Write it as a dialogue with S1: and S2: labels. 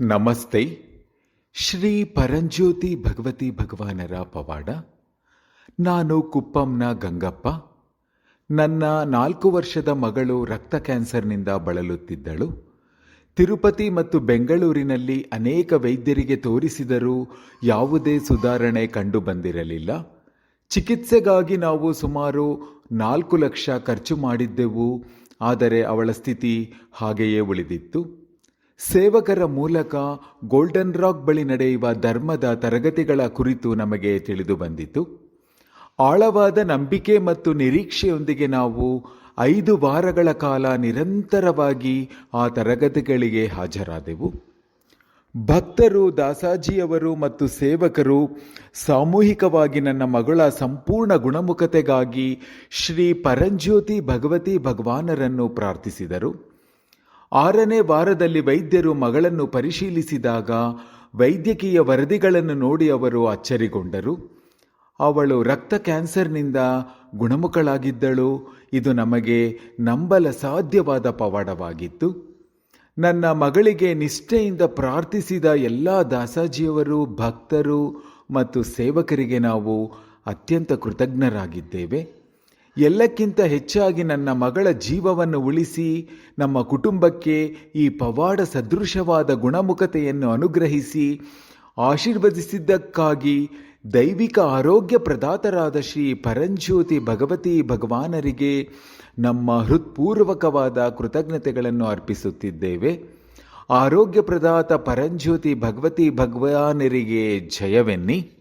S1: ನಮಸ್ತೆ. ಶ್ರೀ ಪರಂಜ್ಯೋತಿ ಭಗವತಿ ಭಗವಾನರ ಪವಾಡ. ನಾನು ಕುಪ್ಪಂನ ಗಂಗಪ್ಪ. ನನ್ನ ನಾಲ್ಕು ವರ್ಷದ ಮಗಳು ರಕ್ತ ಕ್ಯಾನ್ಸರ್ನಿಂದ ಬಳಲುತ್ತಿದ್ದಳು. ತಿರುಪತಿ ಮತ್ತು ಬೆಂಗಳೂರಿನಲ್ಲಿ ಅನೇಕ ವೈದ್ಯರಿಗೆ ತೋರಿಸಿದರೂ ಯಾವುದೇ ಸುಧಾರಣೆ ಕಂಡು ಬಂದಿರಲಿಲ್ಲ ಚಿಕಿತ್ಸೆಗಾಗಿ ನಾವು ಸುಮಾರು ನಾಲ್ಕು ಲಕ್ಷ ಖರ್ಚು ಮಾಡಿದ್ದೆವು, ಆದರೆ ಅವಳ ಸ್ಥಿತಿ ಹಾಗೆಯೇ ಉಳಿದಿತ್ತು. ಸೇವಕರ ಮೂಲಕ ಗೋಲ್ಡನ್ ರಾಕ್ ಬಳಿ ನಡೆಯುವ ಧರ್ಮದ ತರಗತಿಗಳ ಕುರಿತು ನಮಗೆ ತಿಳಿದು ಬಂದಿತು. ಆಳವಾದ ನಂಬಿಕೆ ಮತ್ತು ನಿರೀಕ್ಷೆಯೊಂದಿಗೆ ನಾವು ಐದು ವಾರಗಳ ಕಾಲ ನಿರಂತರವಾಗಿ ಆ ತರಗತಿಗಳಿಗೆ ಹಾಜರಾದೆವು. ಭಕ್ತರು, ದಾಸಾಜಿಯವರು ಮತ್ತು ಸೇವಕರು ಸಾಮೂಹಿಕವಾಗಿ ನನ್ನ ಮಗಳ ಸಂಪೂರ್ಣ ಗುಣಮುಖತೆಗಾಗಿ ಶ್ರೀ ಪರಂಜ್ಯೋತಿ ಭಗವತಿ ಭಗವಾನರನ್ನು ಪ್ರಾರ್ಥಿಸಿದರು. ಆರನೇ ವಾರದಲ್ಲಿ ವೈದ್ಯರು ಮಗಳನ್ನು ಪರಿಶೀಲಿಸಿದಾಗ ವೈದ್ಯಕೀಯ ವರದಿಗಳನ್ನು ನೋಡಿ ಅವರು ಅಚ್ಚರಿಗೊಂಡರು. ಅವಳು ರಕ್ತ ಕ್ಯಾನ್ಸರ್ನಿಂದ ಗುಣಮುಖಳಾಗಿದ್ದಳು. ಇದು ನಮಗೆ ನಂಬಲ ಸಾಧ್ಯವಾದ ಪವಾಡವಾಗಿತ್ತು. ನನ್ನ ಮಗಳಿಗೆ ನಿಷ್ಠೆಯಿಂದ ಪ್ರಾರ್ಥಿಸಿದ ಎಲ್ಲ ದಾಸಾಜಿಯವರು, ಭಕ್ತರು ಮತ್ತು ಸೇವಕರಿಗೆ ನಾವು ಅತ್ಯಂತ ಕೃತಜ್ಞರಾಗಿದ್ದೇವೆ. ಎಲ್ಲಕ್ಕಿಂತ ಹೆಚ್ಚಾಗಿ ನನ್ನ ಮಗಳ ಜೀವವನ್ನು ಉಳಿಸಿ ನಮ್ಮ ಕುಟುಂಬಕ್ಕೆ ಈ ಪವಾಡ ಸದೃಶವಾದ ಗುಣಮುಖತೆಯನ್ನು ಅನುಗ್ರಹಿಸಿ ಆಶೀರ್ವದಿಸಿದ್ದಕ್ಕಾಗಿ ದೈವಿಕ ಆರೋಗ್ಯ ಪ್ರದಾತರಾದ ಶ್ರೀ ಪರಂಜ್ಯೋತಿ ಭಗವತಿ ಭಗವಾನರಿಗೆ ನಮ್ಮ ಹೃತ್ಪೂರ್ವಕವಾದ ಕೃತಜ್ಞತೆಗಳನ್ನು ಅರ್ಪಿಸುತ್ತಿದ್ದೇವೆ. ಆರೋಗ್ಯ ಪ್ರದಾತ ಪರಂಜ್ಯೋತಿ ಭಗವತಿ ಭಗವಾನರಿಗೆ ಜಯವೆನ್ನಿ.